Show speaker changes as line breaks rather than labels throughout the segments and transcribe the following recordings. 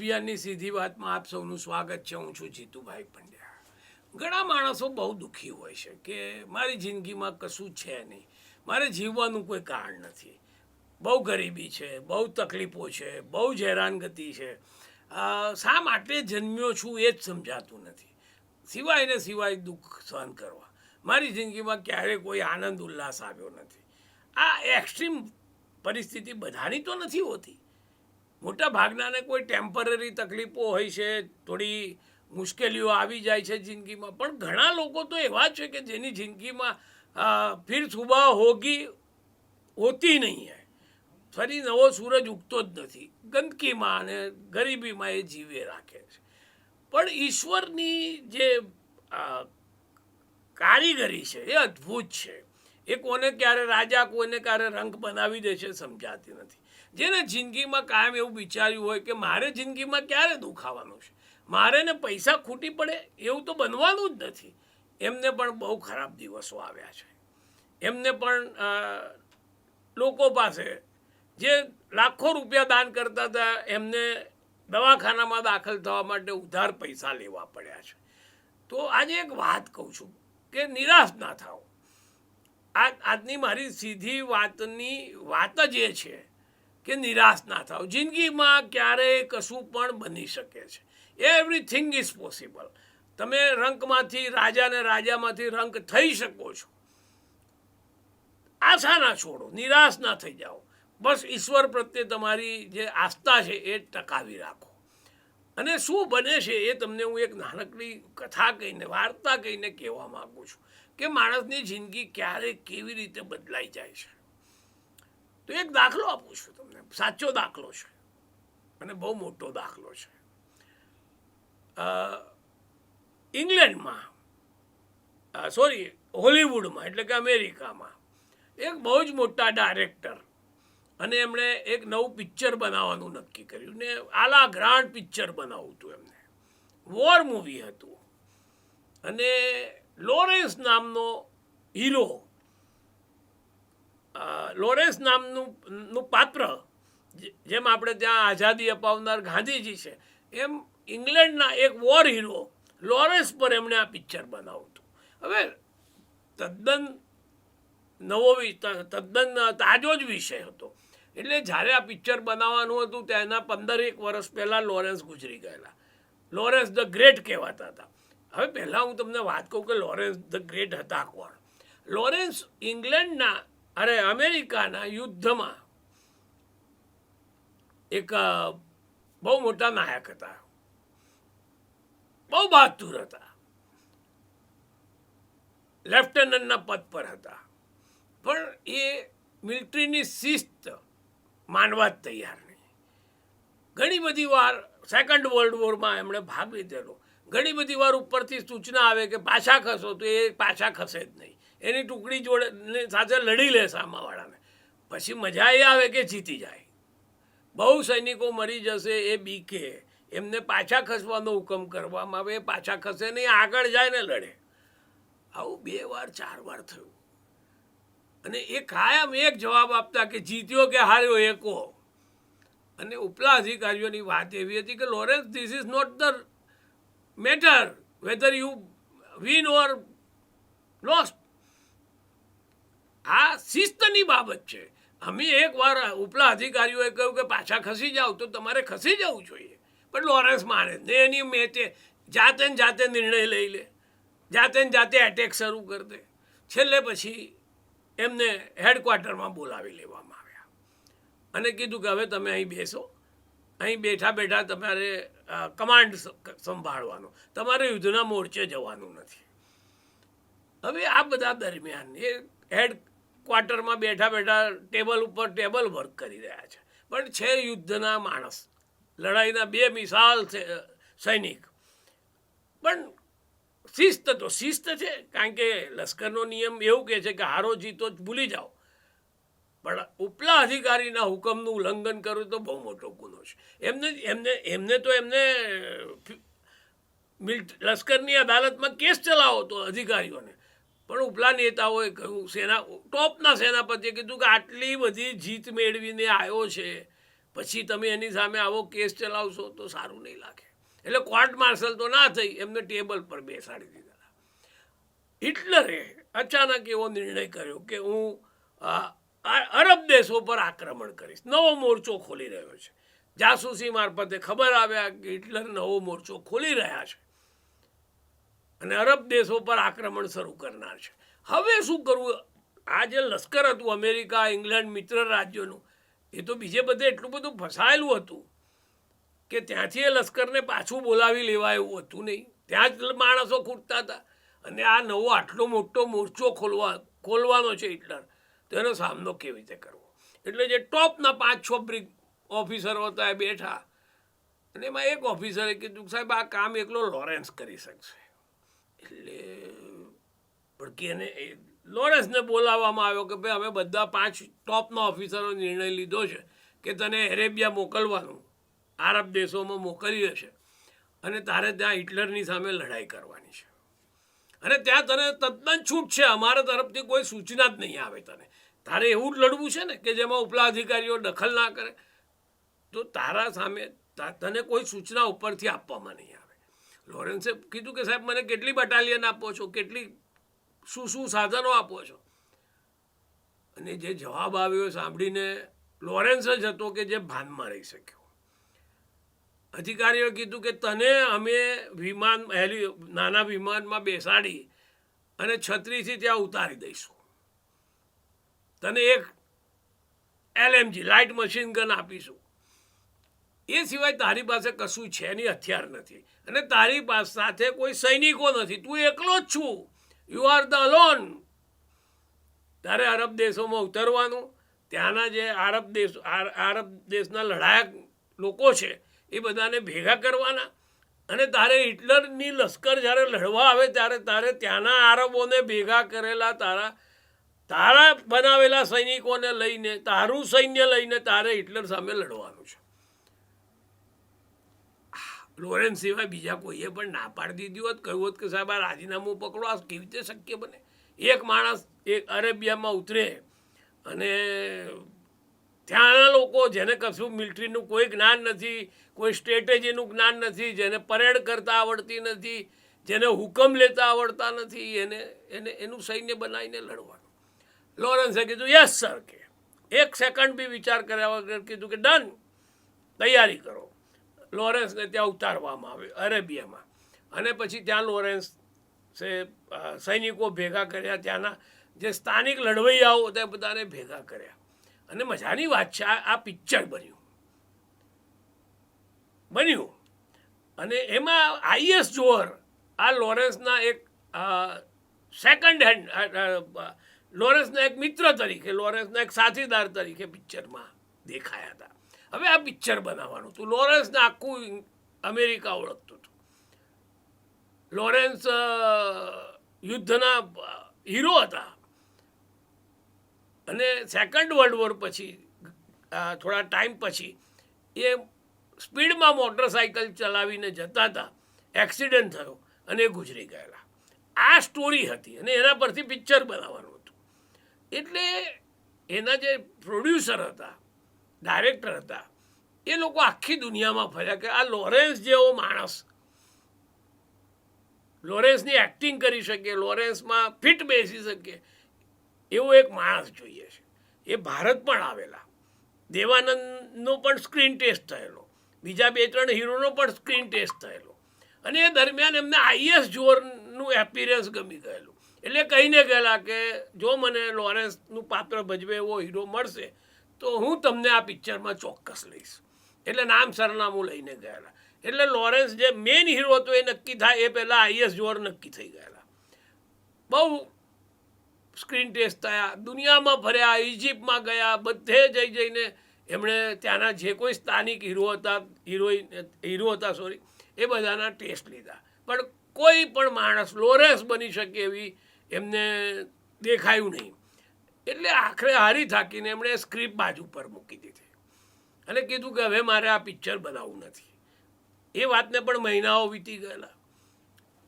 અભિયાનની સીધી વાતમાં આપ સૌનું સ્વાગત છે. હું છું જીતુભાઈ પંડ્યા. ઘણા માણસો બહુ દુઃખી હોય છે કે મારી જિંદગીમાં કશું છે નહીં. મારે જીવવાનું કોઈ કારણ નથી. બહુ ગરીબી છે, બહુ તકલીફો છે, બહુ હેરાનગતિ છે. શા માટે જન્મ્યો છું એ જ સમજાતું નથી. સિવાય ને સિવાય દુઃખ સહન કરવા. મારી જિંદગીમાં ક્યારેય કોઈ આનંદ ઉલ્લાસ આવ્યો નથી. આ એક્સ્ટ્રીમ પરિસ્થિતિ બધાની તો નથી હોતી. મોટા ભાગનાને કોઈ ટેમ્પરરી તકલીફો હોય છે, થોડી મુશ્કેલીઓ આવી જાય છે જિંદગીમાં. પણ ઘણા લોકો તો એવા છે કે જેની જિંદગીમાં ફિર સુબહ હોગી હોતી નહીં હે. ફરી નવો સૂરજ ઉગતો જ નથી. ગંદકીમાં અને ગરીબીમાં એ જીવે રાખે છે. પણ ઈશ્વરની જે કારીગરી છે એ અદ્ભુત છે. એ કોને ક્યારે રાજા, કોને ક્યારે રંગ બનાવી દે છે સમજાતી નથી. જેને જિંદગીમાં કાયમ એવું વિચાર્યું હોય કે મારે જિંદગીમાં ક્યારે દુખાવાનું છે? મારે ને પૈસા ખૂટી પડે એવું તો બનવાનું જ નથી. એમને પણ બહુ ખરાબ દિવસો આવ્યા છે. એમને પણ લોકો પાસે જે લાખો રૂપિયા દાન કરતા હતા, એમને દવાખાનામાં દાખલ થવા માટે ઉધાર પૈસા લેવા પડ્યા છે. તો આજે એક વાત કહું છું કે નિરાશ ના થાઓ. આ આજની મારી સીધી વાતની વાત જ એ છે કે નિરાશ ના થાવ. જિંદગીમાં ક્યારેય કશું પણ બની શકે છે. એવરીથિંગ ઇઝ પોસિબલ તમે રંકમાંથી, રાજાને રાજામાંથી રંક થઈ શકો છો. આશા ના છોડો, નિરાશ ના થઈ જાઓ. બસ ઈશ્વર પ્રત્યે તમારી જે આસ્થા છે એ ટકાવી રાખો. અને શું બને છે એ તમને હું એક નાનકડી કથા કહીને, વાર્તા કહીને કહેવા માગું છું. કે માણસની જિંદગી ક્યારે કેવી રીતે બદલાઈ જાય છે. તો એક દાખલો આપું છું તમને. સાચો દાખલો છે. અને બહુ મોટો દાખલો છે. ઇંગ્લેન્ડમાં સોરી, હોલિવૂડમાં, એટલે કે અમેરિકામાં, એક બહુ જ મોટા ડાયરેક્ટર અને એમણે એક નવું પિક્ચર બનાવવાનું નક્કી કર્યું ને આલા ગ્રાન્ડ પિક્ચર બનાવવું હતું એમને. વોર મૂવી હતું. અને લોરેન્સ નામનો હીરો લોરેન્સ નામનું નું પાત્ર જેમ આપણે ત્યાં આઝાદી અપાવનાર ગાંધીજી છે, એમ ઇંગ્લેન્ડના એક વોર હીરો લોરેન્સ પર એમણે આ પિક્ચર બનાવ્યું હવે તદ્દન નવો તદ્દન તાજો જ વિષય હતો. એટલે જ્યારે આ પિક્ચર બનાવવાનું હતું તેના પંદર એક વર્ષ પહેલાં લોરેન્સ ગુજરી ગયેલા. લોરેન્સ ધ ગ્રેટ કહેવાતા હતા. હવે પહેલાં હું તમને વાત કહું કે લોરેન્સ ધ ગ્રેટ હતા કોણ? લોરેન્સ ઇંગ્લેન્ડના, અરે અમેરિકાના યુદ્ધમાં એક બહુ મોટા નાયક હતા. બહુ બહાદુર હતા. લેફ્ટનન્ટના પદ પર હતા. પણ એ મિલિટરીની શિસ્ત માનવા જ તૈયાર નહીં. ઘણી બધી વાર સેકન્ડ વર્લ્ડ વોરમાં એમણે ભાગ લીધેલો. ઘણી બધી વાર ઉપરથી સૂચના આવે કે પાછા ખસો, તો એ પાછા ખસે જ નહીં. એની ટુકડી જોડે સાથે લડી લે સામાવાળાને. પછી મજા એ આવે કે જીતી જાય. બહુ સૈનિકો મરી જશે એ બીકે. એમને પાછા ખસવાનો હુકમ કરવામાં આવે, એ પાછા ખસે નહીં, આગળ જાય ને લડે. આવું બે વાર, ચાર વાર થયું. અને એ કાયમ એક જવાબ આપતા કે જીત્યો કે હાર્યો એ કહો. અને ઉપલા અધિકારીઓની વાત એવી હતી કે Lawrence this is not the matter whether you win or lost. આ શિસ્તની બાબત છે. અમે એકવાર ઉપલા અધિકારીઓએ કહ્યું કે પાછા ખસી જાઓ તો તમારે ખસી જવું જોઈએ. પણ લોરેન્સ માને ને, એની મેચે જાતે ને જાતે નિર્ણય લઈ લે. જાતે ને જાતે એટેક શરૂ કરી દે. છેલ્લે પછી એમને હેડક્વાર્ટરમાં બોલાવી લેવામાં આવ્યા. અને કીધું કે હવે તમે અહીં બેસો. અહીં બેઠા બેઠા તમારે કમાન્ડ સંભાળવાનો. તમારે યુદ્ધના મોરચે જવાનું નથી. હવે આ બધા દરમિયાન એ હેડ ક્વાર્ટરમાં બેઠા બેઠા ટેબલ ઉપર ટેબલ વર્ક કરી રહ્યા છે. પણ છે યુદ્ધના માણસ. લડાઈના બે મિસાલ છે સૈનિક. પણ શિસ્ત તો શિસ્ત છે, કારણ કે લશ્કરનો નિયમ એવું કહે છે કે હારો જીતો જ ભૂલી જાઓ. પણ ઉપલા અધિકારીના હુકમનું ઉલ્લંઘન કરવું તો બહુ મોટો ગુનો છે. એમને એમને એમને તો એમને લશ્કરની અદાલતમાં કેસ ચલાવો તો અધિકારીઓને. પણ ઉપલા નેતાઓએ કહ્યું, સેના, ટોપના સેનાપતિએ કીધું કે આટલી બધી જીત મેળવીને આવ્યો છે, પછી તમે એની સામે આવો કેસ ચલાવશો તો સારું નહીં લાગે. એટલે કોર્ટ માર્શલ તો ના થઈ, એમને ટેબલ પર બેસાડી દીધા. હિટલરે અચાનક એવો નિર્ણય કર્યો કે હું અરબ દેશો પર આક્રમણ કરીશ. નવો મોરચો ખોલી રહ્યો છે. જાસૂસી મારફતે ખબર આવ્યા કે હિટલર નવો મોરચો ખોલી રહ્યા છે. અને અરબ દેશો પર આક્રમણ શરૂ કરનાર છે. હવે શું કરવું? આ જે લશ્કર હતું, અમેરિકા, ઇંગ્લેન્ડ, મિત્ર રાજ્યોનું, એ તો બીજે બધે એટલું બધું ફસાયેલું હતું કે ત્યાંથી એ લશ્કરને પાછું બોલાવી લેવા એવું હતું નહીં. ત્યાં જ માણસો ખૂટતા હતા. અને આ નવો આટલો મોટો મોરચો ખોલવા, ખોલવાનો છે હિટલર. તો એનો સામનો કેવી રીતે કરવો? એટલે જે ટોપના પાંચ છ બ્રિગ ઓફિસરો હતા એ બેઠા. અને એમાં એક ઓફિસરે કીધું સાહેબ, આ કામ એકલો લોરેન્સ કરી શકશે. એટલે, પણ કે એને એ લોરેન્સને બોલાવવામાં આવ્યો કે, ભાઈ, અમે બધા પાંચ ટોપના ઓફિસરો નિર્ણય લીધો છે કે તને એરેબિયા મોકલવાનું, આરબ દેશોમાં મોકલીએ છે અને તારે ત્યાં હિટલરની સામે લડાઈ કરવાની છે. અને ત્યાં તને તદ્દન છૂટ છે. અમારા તરફથી કોઈ સૂચના જ નહીં આવે તને. તારે એવું જ લડવું છે ને કે જેમાં ઉપલા અધિકારીઓ દખલ ના કરે? તો તારા સામે તને કોઈ સૂચના ઉપરથી આપવામાં નહીં આવે. લોરેન્સે કીધું કે સાહેબ મને કેટલી બટાલિયન આપો છો? કેટલી શું શું સાધનો આપો છો? અને જે જવાબ આવ્યો સાંભળીને લોરેન્સ જ હતો કે જે ભાનમાં રહી શક્યો. અધિકારીઓએ કીધું કે તને અમે વિમાન, હેલી, નાના વિમાનમાં બેસાડી અને છત્રીથી ત્યાં ઉતારી દઈશું. તને એક એલએમજી લાઇટ મશીન ગન આપીશું. એ સિવાય તારી પાસે કશું છે નહીં, હથિયાર નથી. અને તારી પાસે સાથે કોઈ સૈનિકો નથી. તું એકલો જ છું. યુ આર ધ અલોન તારે અરબ દેશોમાં ઉતરવાનું. ત્યાંના જે આરબ દેશ આર- આરબ દેશના લડાયક લોકો છે, એ બધાને ભેગા કરવાના. અને તારે હિટલરની લશ્કર જ્યારે લડવા આવે ત્યારે તારે ત્યાંના આરબોને ભેગા કરેલા તારા તારા બનાવેલા સૈનિકોને લઈને, તારું સૈન્ય લઈને તારે હિટલર સામે લડવાનું છે. લોરેન્સ સિવાય બીજા કોઈએ પણ ના પાડી દીધી હોત, કહ્યું હોત કે સાહેબ, આ રાજીનામું પકડો, આ કેવી રીતે શક્ય બને? એક માણસ એક અરેબિયામાં ઉતરે અને ત્યાંના લોકો જેને કશું મિલિટરીનું કોઈ જ્ઞાન નથી, કોઈ સ્ટ્રેટેજીનું જ્ઞાન નથી, જેને પરેડ કરતા આવડતી નથી, જેને હુકમ લેતા આવડતા નથી, એને એને, એનું સૈન્ય બનાવીને લડવાનું. લોરેન્સે કીધું યસ સર કે. એક સેકન્ડ બી વિચાર કર્યા વગર કીધું કે ડન તૈયારી કરો. લોરેન્સને ત્યાં ઉતારવામાં આવ્યો, અરેબિયામાં. અને પછી ત્યાં લોરેન્સ સૈનિકો ભેગા કર્યા ત્યાંના. જે સ્થાનિક લડવૈયાઓ તે બધાને ભેગા કર્યા. અને મજાની વાત છે, આ પિક્ચર બન્યું. બન્યું. અને એમાં આઈએસ જોર આ લોરેન્સના એક સેકન્ડ હેન્ડ લોરેન્સના એક મિત્ર તરીકે, લોરેન્સના એક સાથીદાર તરીકે પિક્ચરમાં દેખાયા હતા. હવે આ પિક્ચર બનાવવાનું. હતું લોરેન્સને આખું અમેરિકા ઓળખતું હતું. લોરેન્સ યુદ્ધના હીરો હતા. અને સેકન્ડ વર્લ્ડ વોર પછી થોડા ટાઈમ પછી, એ સ્પીડમાં મોટરસાઇકલ ચલાવીને જતા હતા. એક્સિડન્ટ થયો અને ગુજરી ગયેલા. આ સ્ટોરી હતી અને એના પરથી પિક્ચર બનાવવાનું. એટલે એના જે પ્રોડ્યુસર હતા, ડાયરેક્ટર હતા, એ લોકો આખી દુનિયામાં ફર્યા કે આ લોરેન્સ જેવો માણસ. લોરેન્સની એક્ટિંગ કરી શકે, લોરેન્સમાં ફિટ બેસી શકે, એવો એક માણસ જોઈએ છે. એ ભારત પણ આવેલા. દેવાનંદનો પણ સ્ક્રીન ટેસ્ટ થયેલો. બીજા બે ત્રણ હીરોનો પણ સ્ક્રીન ટેસ્ટ થયેલો. અને એ દરમિયાન એમને આઈએસ જોરનું એપિરન્સ ગમી ગયેલું. એટલે કહીને ગયેલા કે જો મને લોરેન્સનું પાત્ર ભજવે એવો હીરો મળશે, તો હું તમને આ પિક્ચરમાં ચોક્કસ લઈશ. એટલે નામ સરનામું લઈને ગયેલા. એટલે લોરેન્સ જે મેઇન હીરો હતો એ નક્કી થાય, એ પહેલાં આઈએસ જોર નક્કી થઈ ગયેલા. બહુ સ્ક્રીન ટેસ્ટ થયા, દુનિયામાં ફર્યા ઇજિપ્તમાં ગયા, બધે જઈ જઈને એમણે ત્યાંના જે કોઈ સ્થાનિક હીરો હતા હિરોઈન હીરો હતા સોરી એ બધાના ટેસ્ટ લીધા. પણ કોઈ પણ માણસ લોરેન્સ બની શકે એવી એમને દેખાયું નહીં. એટલે આખરે હારી થાકીને એમણે સ્ક્રિપ્ટ બાજુ પર મૂકી દીધી. અને કીધું કે હવે મારે આ પિક્ચર બનાવવું નથી. એ વાતને પણ મહિનાઓ વીતી ગયેલા.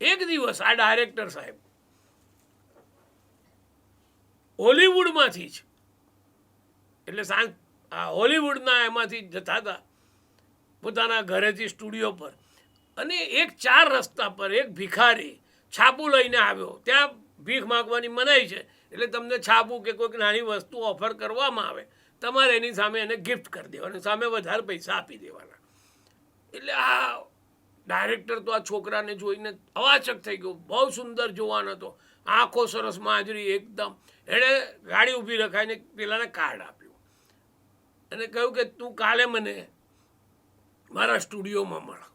એક દિવસ આ ડાયરેક્ટર સાહેબ હોલિવૂડમાંથી જ, એટલે સાંજ, આ હોલિવૂડના એમાંથી જતા હતા, પોતાના ઘરેથી સ્ટુડિયો પર. અને એક ચાર રસ્તા પર એક ભિખારી છાપું લઈને આવ્યો. ત્યાં ભીખ માગવાની મનાઈ છે. એટલે તમને છાપું કે કોઈક નાની વસ્તુ ઓફર કરવામાં આવે, તમારે એની સામે એને ગિફ્ટ કરી દેવાની, સામે વધારે પૈસા આપી દેવાના. એટલે આ ડાયરેક્ટર તો આ છોકરાને જોઈને અવાચક થઈ ગયો. બહુ સુંદર જોવાનો હતો. આંખો સરસ માજરી એકદમ. એણે ગાડી ઊભી રખાઈને પેલાને કાર્ડ આપ્યું. અને કહ્યું કે તું કાલે મને મારા સ્ટુડિયોમાં મળ.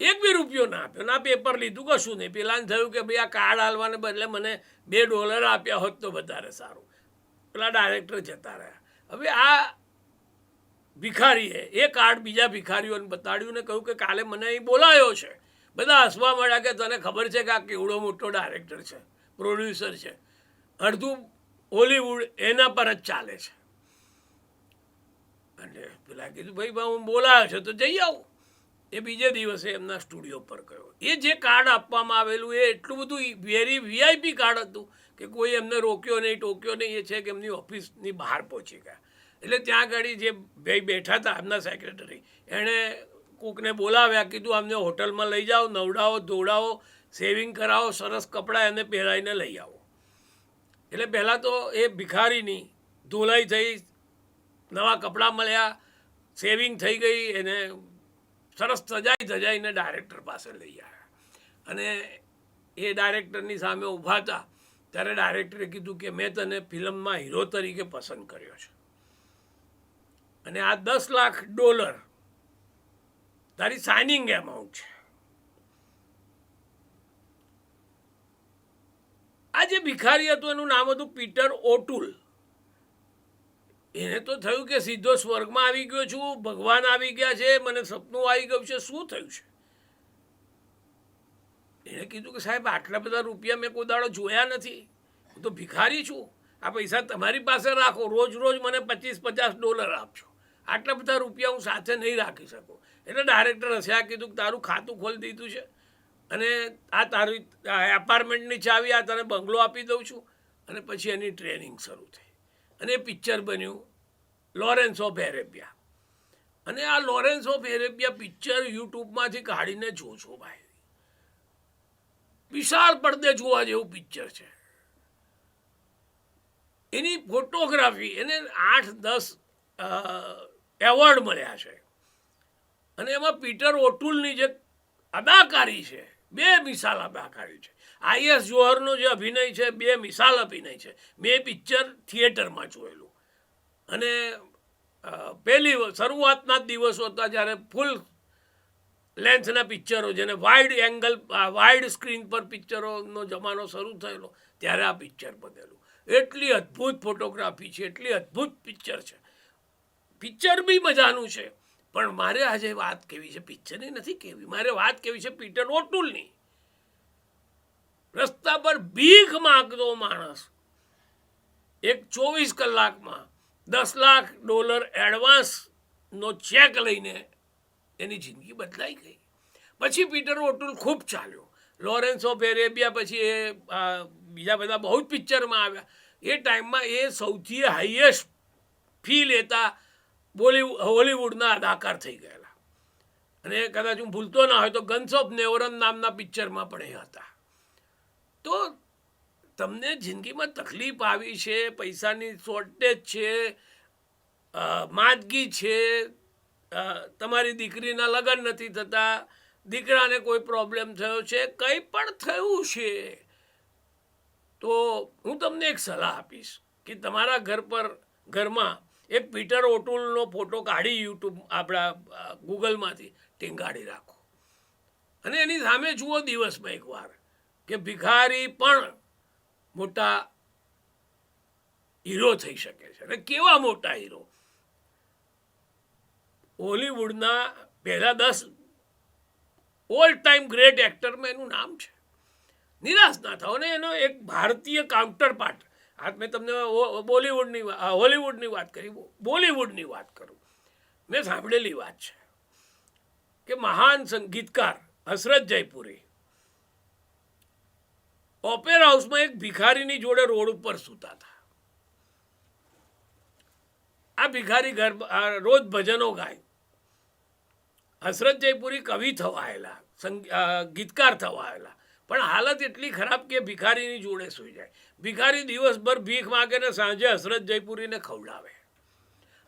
એક બી રૂપિયો ના આપ્યો. ના પેપર લીધું કશું નહીં. પેલાને થયું કે ભાઈ આ કાર્ડ હાલવાને બદલે મને બે ડોલર આપ્યા હોત તો વધારે સારું. પેલા ડાયરેક્ટર જતા રહ્યા. હવે આ ભિખારીએ, એ કાર્ડ બીજા ભિખારીઓને બતાડ્યું ને કહ્યું કે કાલે મને અહીં બોલાયો છે. બધા હસવા મળ્યા કે તને ખબર છે કે આ કેવડો મોટો ડાયરેક્ટર છે પ્રોડ્યુસર છે. અડધું હોલીવુડ એના પર જ ચાલે છે. અને પેલા કીધું, ભાઈ, હું બોલાયો છે તો જઈ આવું. એ બીજે દિવસે એમના સ્ટુડિયો પર ગયો. એ જે કાર્ડ આપવામાં આવેલું એ એટલું બધું વેરી વીઆઈપી કાર્ડ હતું કે કોઈ એમને રોક્યો નહીં, ટોક્યો નહીં, એ છે કે એમની ઓફિસની બહાર પહોંચી ગયા. એટલે ત્યાં આગળ જે ભાઈ બેઠા હતા એમના સેક્રેટરી એણે કોકને બોલાવ્યા, કીધું, અમને હોટલમાં લઈ જાઓ, નવડાવો, ધોવડાવો સેવિંગ કરાવો, સરસ કપડાં એને પહેરાવીને લઈ આવો. એટલે પહેલાં તો એ ભિખારીની ધોલાઈ થઈ, નવા કપડાં મળ્યા સેવિંગ થઈ ગઈ, એને સરસ સજાઈ સજાઈને ડાયરેક્ટર પાસે લઈ આવ્યા. અને એ ડાયરેક્ટરની સામે ઊભા હતા, ત્યારે ડાયરેક્ટરે કીધું કે મેં તને ફિલ્મમાં હીરો તરીકે પસંદ કર્યો છે. અને આ દસ લાખ ડોલર તારી સાઇનિંગ એમાઉન્ટ છે. આ જે ભિખારી હતું એનું નામ હતું પીટર ઓટુલ. એને તો થયું કે સીધો સ્વર્ગમાં આવી ગયો છું, ભગવાન આવી ગયા છે, મને સપનું આવી ગયું છે, શું થયું છે? એણે કીધું કે સાહેબ, આટલા બધા રૂપિયા મેં કોઈ દાડો જોયા નથી. હું તો ભિખારી છું. આ પૈસા તમારી પાસે રાખો, રોજ રોજ મને પચીસ પચાસ ડોલર આપજો. આટલા બધા રૂપિયા હું સાથે નહીં રાખી શકું. એટલે ડાયરેક્ટર હશે આ કીધું કે તારું ખાતું ખોલી દીધું છે. અને આ તારી એપાર્ટમેન્ટની ચાવી, આ તને બંગલો આપી દઉં છું. અને પછી એની ટ્રેનિંગ શરૂ થઈ. અને પિક્ચર બન્યું લોરેન્સ ઓફ એરેબિયા. અને આ લોરેન્સ ઓફ એરેબિયા પિક્ચર યુટ્યુબમાંથી કાઢીને જોજો ભાઈ. વિશાળ પડદે જોવા જેવું પિક્ચર છે. એની ફોટોગ્રાફી એને આઠ, દસ એવોર્ડ મળ્યા છે. અને એમાં પીટર ઓટુલની જે અદાકારી છે, બે મિસાલ અદાકારી છે. આઈએસ જોહરનો જે અભિનય છે, બે મિસાલ અભિનય છે. મેં પિક્ચર થિયેટરમાં જોયેલું. અને પહેલી શરૂઆતના જ દિવસો હતા જ્યારે ફૂલ લેન્થના પિક્ચરો, જેને વાઇડ એંગલ વાઇડ સ્ક્રીન પર પિક્ચરોનો જમાનો શરૂ થયેલો, ત્યારે આ પિક્ચર બનેલું. એટલી અદ્ભુત ફોટોગ્રાફી છે, એટલી અદ્ભુત પિક્ચર છે. પિક્ચર બી મજાનું છે, પણ મારે આજે વાત કેવી છે, પિક્ચરની નથી કેવી. મારે વાત કેવી છે, પીટર ઓટુલની. રસ્તા પર ભીખ માગતો માણસ. એક ચોવીસ કલાકમાં દસ લાખ ડોલર એડવાન્સનો ચેક લઈને એની જિંદગી બદલાઈ ગઈ. પછી પીટર ઓટુલ ખૂબ ચાલ્યો. લોરેન્સ ઓફ એરેબિયા પછી એ બીજા બધા બહુ જ પિક્ચરમાં આવ્યા. એ ટાઈમમાં એ સૌથી હાઈએસ્ટ ફી લેતા બોલીવુડ હોલીવુડના અદાકાર થઈ ગયેલા. અને કદાચ હું ભૂલતો ના હોય તો ગન્સ ઓફ નેવરન નામના પિક્ચરમાં પણ એ હતા. તો તમને જિંદગીમાં તકલીફ આવી છે, પૈસાની શોર્ટેજ છે માદગી છે તમારી દીકરીના લગ્ન નથી થતા, દીકરાને કોઈ પ્રોબ્લેમ થયો છે, કંઈ પણ થયું છે, તો હું તમને એક સલાહ આપીશ કે તમારા ઘર પર, ઘરમાં એક પીટર ઓટુલનો ફોટો કાઢી યુટ્યુબ આપણા ગૂગલમાંથી ટીંગાડી રાખો. અને એની સામે જુઓ દિવસમાં એકવાર કે ભિખારી પણ મોટા હીરો થઈ શકે છે. અને કેવા મોટા હીરો? હોલિવૂડના પહેલા દસ ઓલ ટાઈમ ગ્રેટ એક્ટરમાં એનું નામ છે. નિરાશ ના થાઓ. ને એનો એક ભારતીય કાઉન્ટર પાર્ટ આ મેં તમને બોલિવૂડની હોલિવૂડની વાત કરી બોલિવૂડની વાત કરું. મેં સાંભળેલી વાત છે કે મહાન સંગીતકાર હસરત જયપુરી ઓપેરા હાઉસમાં એક ભિખારીની જોડે રોડ ઉપર સૂતા હતા. આ ભિખારી ઘર રોજ ભજનો ગાય. હસરત જયપુરી કવિ થવાયેલા, સંગ- ગીતકાર ગીતકાર થવાયેલા. પણ હાલત એટલી ખરાબ કે ભિખારીની જોડે સૂઈ જાય. ભિખારી દિવસભર ભીખ માગે ને સાંજે હસરત જયપુરીને ખવડાવે.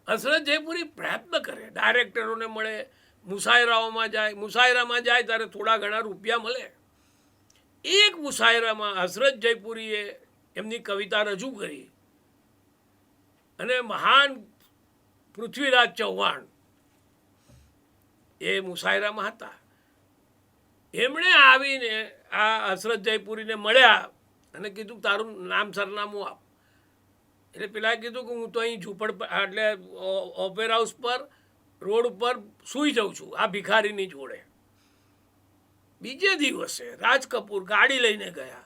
હસરત જયપુરી પ્રયત્ન કરે. ડાયરેક્ટરોને મળે, મુસાયરાઓમાં જાય. મુસાયરામાં જાય ત્યારે થોડા ઘણા રૂપિયા મળે. એક મુસાયરામાં હસરત જયપુરીએ એમની કવિતા રજૂ કરી. અને મહાન પૃથ્વીરાજ ચૌહાણ એ મુસાયરામાં હતા. એમણે આવીને આ હસરત જયપુરીને મળ્યા અને કીધું, તારું નામ સરનામું આપ. એટલે પેલા કીધું કે હું તો અહીં ઝૂંપડ એટલે ઓપેરા હાઉસ પર, રોડ ઉપર સૂઈ જાઉં છું, આ ભિખારીની જોડે. બીજે દિવસે રાજ કપૂર ગાડી લઈને ગયા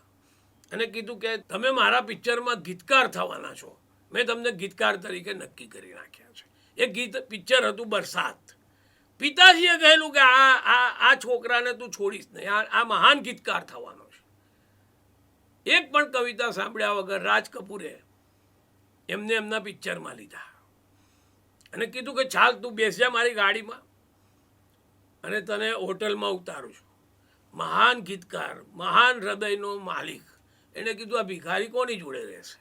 અને કીધું કે તમે મારા પિક્ચરમાં ગીતકાર થવાના છો. મેં તમને ગીતકાર તરીકે નક્કી કરી નાખ્યા છે. એ ગીત, પિક્ચર હતું બરસાત. પિતાજીએ કહેલું કે આ આ આ છોકરાને તું છોડીશ નહીં. આ આ મહાન ગીતકાર થવાનો છે. એક પણ કવિતા સાંભળ્યા વગર રાજ કપૂરે એમને એમના પિક્ચરમાં લીધા. અને કીધું કે ચાલ તું બેસજા મારી ગાડીમાં અને તને હોટલમાં ઉતારું છું. મહાન ગીતકાર, મહાન હૃદયનો માલિક. એણે કીધું, આ ભિખારી કોની જોડે રહેશે?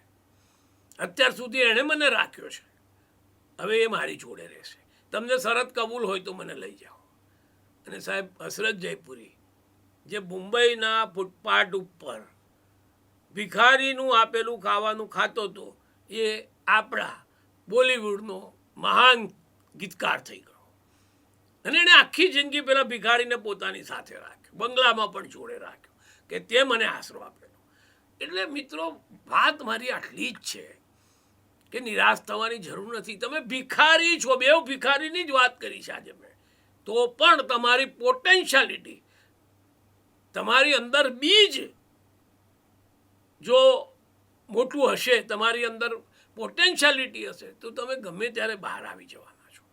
અત્યાર સુધી એણે મને રાખ્યો છે. હવે એ મારી જોડે રહેશે. તમને શરત કબૂલ હોય તો મને લઈ જાઓ. અને સાહેબ હસરત જયપુરી, જે મુંબઈના ફૂટપાથ ઉપર ભિખારીનું આપેલું ખાવાનું ખાતો હતો, એ આપણા બોલિવૂડનો મહાન ગીતકાર થઈ ગયો. અને એણે આખી જિંદગી પેલા ભિખારીને પોતાની સાથે રાખ્યો બંગલામાં પણ જોડે રાખ્યો, કે તે મને આશરો આપેલો. એટલે મિત્રો, વાત મારી આટલી જ છે કે નિરાશ થવાની જરૂર નથી. તમે ભિખારી છો બે ભિખારીની જ વાત કરી છે આજે મેં. તો પણ તમારી પોટેન્શિયાલિટી, તમારી અંદર બીજ જો મોટું હશે, તમારી અંદર પોટેન્શિયાલિટી હશે, તો તમે ગમે ત્યારે બહાર આવી જવાના છો.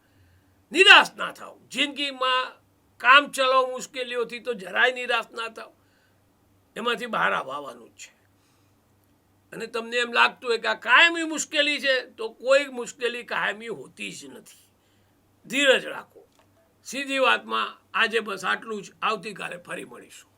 નિરાશ ના થાવ જિંદગીમાં કામ ચલાવ મુશ્કેલીઓથી તો જરાય નિરાશ ના થાવ. એમાંથી બહાર આવવાનું છે. અને તમને એમ લાગતું હોય કે આ કાયમી મુશ્કેલી છે, તો કોઈ મુશ્કેલી કાયમી હોતી જ નથી. ધીરજ રાખો. સીધી વાતમાં આજે બસ આટલું જ. આવતીકાલે ફરી મળીશું.